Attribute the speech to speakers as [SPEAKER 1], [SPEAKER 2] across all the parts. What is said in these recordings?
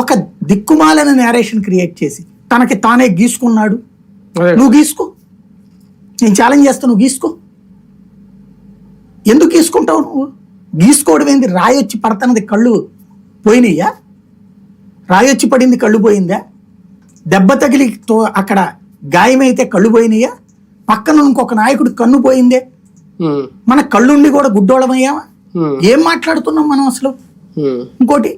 [SPEAKER 1] ఒక దిక్కుమాలని narration create చేసి తనకి తానే గీసుకున్నాడు. నువ్వు గీసుకో. నేను ఛాలెంజ్ చేస్తా నువ్వు గీసుకో. ఎందుకు గీసుకుంటావు నువ్వు? గీసుకోవడం ఏంది? రాయి వచ్చి పడుతున్నది కళ్ళు పోయినాయా? రాయి వచ్చి పడింది కళ్ళు పోయిందా? దెబ్బ తగిలి అక్కడ గాయమైతే కళ్ళు పోయినాయా? పక్కన ఇంకొక నాయకుడు కన్ను పోయిందే? మన కళ్ళుండి కూడా గుడ్డోళమయ్యామా ఏం మాట్లాడుతున్నాం మనం అసలు? ఇంకోటి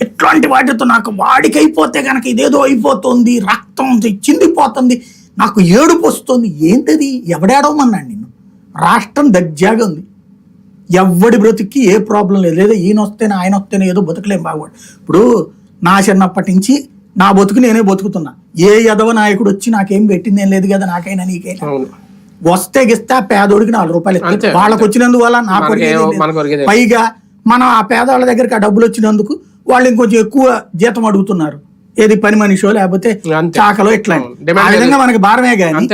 [SPEAKER 1] ఎట్లాంటి వాటితో నాకు వాడికి అయిపోతే గనక ఇదేదో అయిపోతుంది రక్తం చిందిపోతుంది నాకు ఏడుపు వస్తుంది. ఏంటది? ఎవడాడవమన్నాడు నిన్ను? రాష్ట్రం దర్జాగా ఉంది. ఎవడి బ్రతుక్కి ఏ ప్రాబ్లం లేదు. లేదా ఈయన వస్తేనే ఆయన వస్తేనే ఏదో బతుకులేం బాగుపడు ఇప్పుడు నా చిన్నప్పటి నుంచి నా బతుకు నేనే బతుకుతున్నా. ఏ యదవ నాయకుడు వచ్చి నాకేం పెట్టింది ఏం లేదు కదా నాకైనా నీకైనా. వస్తే గిస్తే ఆ పేదోడికి నాలుగు రూపాయలు వాళ్ళకి వచ్చినందువల్ల నాకు. పైగా మనం ఆ పేదవాళ్ళ దగ్గరికి ఆ డబ్బులు వచ్చినందుకు వాళ్ళు ఇంకొంచెం ఎక్కువ జీతం అడుగుతున్నారు. ఏది పని మనిషో లేకపోతే. చాకలో ఇట్లా ఆ విధంగా మనకి భారమే కానీ.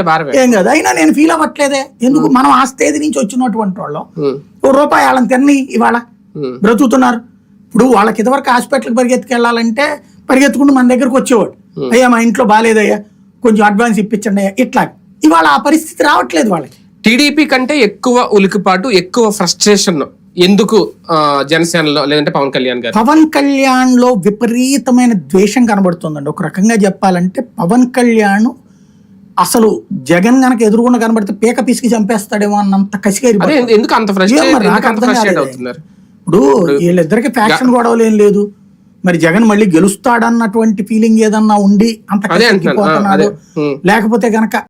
[SPEAKER 1] ఏం కాదు. అయినా నేను ఫీల్ అవ్వట్లేదే. ఎందుకు? మనం ఆ స్టేజ్ నుంచి వచ్చినటువంటి వాళ్ళం.
[SPEAKER 2] ఉమ్,
[SPEAKER 1] ఓ రూపాయి వాళ్ళని తిని ఇవాళ
[SPEAKER 2] ఉమ్,
[SPEAKER 1] బ్రతుకుతున్నారు. ఇప్పుడు వాళ్ళకి ఇదివరకు హాస్పిటల్కి పరిగెత్తుకెళ్ళాలంటే పరిగెత్తుకుంటూ మన దగ్గరకు వచ్చేవాడు. అయ్యా మా ఇంట్లో బాగాలేదయ్యా కొంచెం అడ్వాన్స్ ఇప్పించండి అయ్యా ఇట్లా. ఇవాళ ఆ పరిస్థితి రావట్లేదు వాళ్ళకి.
[SPEAKER 2] టీడీపీ కంటే ఎక్కువ ఉలికిపాటు ఎక్కువ ఫ్రస్ట్రేషన్ ఎందుకు జనసేనలో లేదంటే పవన్ కళ్యాణ్ గారు?
[SPEAKER 1] పవన్ కళ్యాణ్లో విపరీతమైన ద్వేషం కనబడుతుందండి. ఒక రకంగా చెప్పాలంటే పవన్ కళ్యాణ్ అసలు జగన్ గనక ఎదురుగుండా కనబడితే పీక పిసికి చంపేస్తాడేమో అన్నంత కసిగా
[SPEAKER 2] అదే ఎందు- ఎందుకు అంత
[SPEAKER 1] ఇప్పుడు వీళ్ళిద్దరికి ఫ్యాక్షన్ గొడవలు ఏం లేదు. మరి జగన్ మళ్ళీ గెలుస్తాడన్నటువంటి ఫీలింగ్ ఏదన్నా ఉండి అంత. లేకపోతే గనక